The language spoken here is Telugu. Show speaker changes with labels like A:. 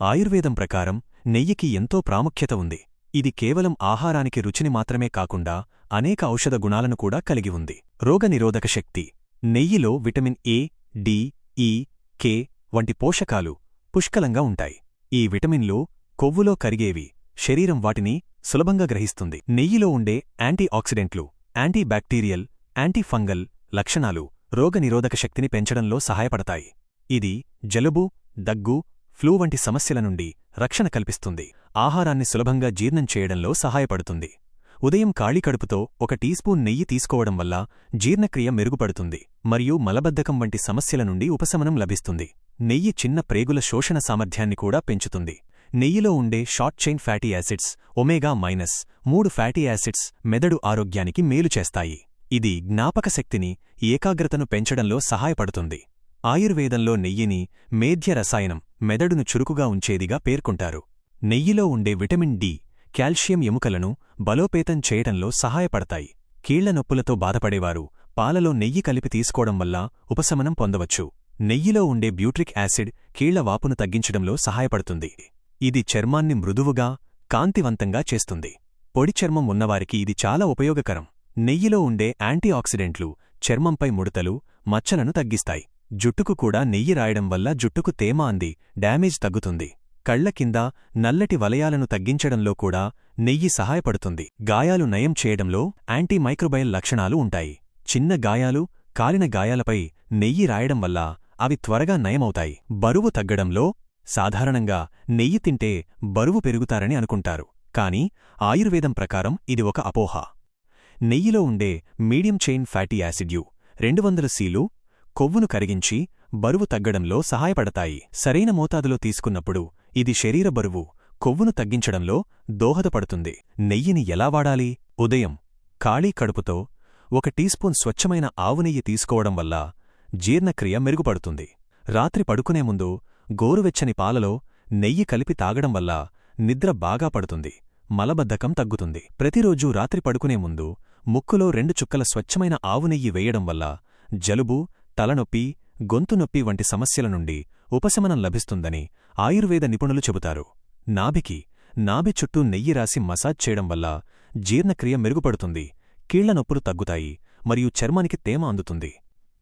A: ఆయుర్వేదం ప్రకారం నెయ్యికి ఎంతో ప్రాముఖ్యత ఉంది. ఇది కేవలం ఆహారానికి రుచిని మాత్రమే కాకుండా అనేక ఔషధ గుణాలను కూడా కలిగి ఉంది. రోగనిరోధక శక్తి నెయ్యిలో విటమిన్ ఏ డి ఈ కే వంటి పోషకాలు పుష్కలంగా ఉంటాయి. ఈ విటమిన్లు కొవ్వులో కరిగేవి శరీరం వాటిని సులభంగా గ్రహిస్తుంది. నెయ్యిలో ఉండే యాంటీ ఆక్సిడెంట్లు యాంటీఫంగల్ లక్షణాలు రోగనిరోధక శక్తిని పెంచడంలో సహాయపడతాయి. ఇది జలుబు దగ్గు ఫ్లూ వంటి సమస్యల నుండి రక్షణ కల్పిస్తుంది. ఆహారాన్ని సులభంగా జీర్ణం చేయడంలో సహాయపడుతుంది. ఉదయం ఖాళీ కడుపుతో ఒక టీ స్పూన్ నెయ్యి తీసుకోవడం వల్ల జీర్ణక్రియ మెరుగుపడుతుంది మరియు మలబద్ధకం వంటి సమస్యల నుండి ఉపశమనం లభిస్తుంది. నెయ్యి చిన్న ప్రేగుల శోషణ సామర్థ్యాన్ని కూడా పెంచుతుంది. నెయ్యిలో ఉండే short chain fatty acids omega minus మూడు ఫ్యాటీ యాసిడ్స్ మెదడు ఆరోగ్యానికి మేలు చేస్తాయి. ఇది జ్ఞాపకశక్తిని ఏకాగ్రతను పెంచడంలో సహాయపడుతుంది. ఆయుర్వేదంలో నెయ్యిని మేధ్య రసాయనం మెదడును చురుకుగా ఉంచేదిగా పేర్కొంటారు. నెయ్యిలో ఉండే విటమిన్ డి కాల్షియం ఎముకలను బలోపేతం చేయడంలో సహాయపడతాయి. కీళ్ళ నొప్పులతో బాధపడేవారు పాలలో నెయ్యి కలిపి తీసుకోవడం వల్ల ఉపశమనం పొందవచ్చు. నెయ్యిలో ఉండే బ్యూట్రిక్ యాసిడ్ కీళ్ళ వాపును తగ్గించడంలో సహాయపడుతుంది. ఇది చర్మాన్ని మృదువుగా కాంతివంతంగా చేస్తుంది. పొడి చర్మం ఉన్నవారికి ఇది చాలా ఉపయోగకరం. నెయ్యిలో ఉండే యాంటీఆక్సిడెంట్లు చర్మంపై ముడతలు మచ్చలను తగ్గిస్తాయి. జుట్టుకు కూడా నెయ్యి రాయడం వల్ల జుట్టుకు తేమ అంది డ్యామేజ్ తగ్గుతుంది. కళ్ళ కింద నల్లటి వలయాలను తగ్గించడంలో కూడా నెయ్యి సహాయపడుతుంది. గాయాలు నయం చేయడంలో యాంటీ మైక్రోబయల్ లక్షణాలు ఉంటాయి. చిన్న గాయాలు కాలిన గాయాలపై నెయ్యి రాయడం వల్ల అవి త్వరగా నయమవుతాయి. బరువు తగ్గడంలో సాధారణంగా నెయ్యి తింటే బరువు పెరుగుతారని అనుకుంటారు. కాని ఆయుర్వేదం ప్రకారం ఇది ఒక అపోహ. నెయ్యిలో ఉండే మీడియం చైన్ ఫ్యాటీ యాసిడ్యు రెండు వందల సీలు కొవ్వును కరిగించి బరువు తగ్గడంలో సహాయపడతాయి. సరైన మోతాదులో తీసుకున్నప్పుడు ఇది శరీర బరువు కొవ్వును తగ్గించడంలో దోహదపడుతుంది. నెయ్యిని ఎలా వాడాలి? ఉదయం ఖాళీ కడుపుతో ఒక టీస్పూన్ స్వచ్ఛమైన ఆవునెయ్యి తీసుకోవడం వల్ల జీర్ణక్రియ మెరుగుపడుతుంది. రాత్రి పడుకునే ముందు గోరువెచ్చని పాలలో నెయ్యి కలిపి తాగడం వల్ల నిద్ర బాగా పడుతుంది మలబద్ధకం తగ్గుతుంది. ప్రతిరోజూ రాత్రి పడుకునే ముందు ముక్కులో రెండు చుక్కల స్వచ్ఛమైన ఆవునెయ్యి వేయడం వల్ల జలుబు తలనొప్పి గొంతునొప్పి వంటి సమస్యల నుండి ఉపశమనం లభిస్తుందని ఆయుర్వేద నిపుణులు చెబుతారు. నాభికి నాభి చుట్టూ నెయ్యి రాసి మసాజ్ చేయడం వల్ల జీర్ణక్రియ మెరుగుపడుతుంది కీళ్ళ నొప్పులు తగ్గుతాయి మరియు చర్మానికి తేమ అందుతుంది.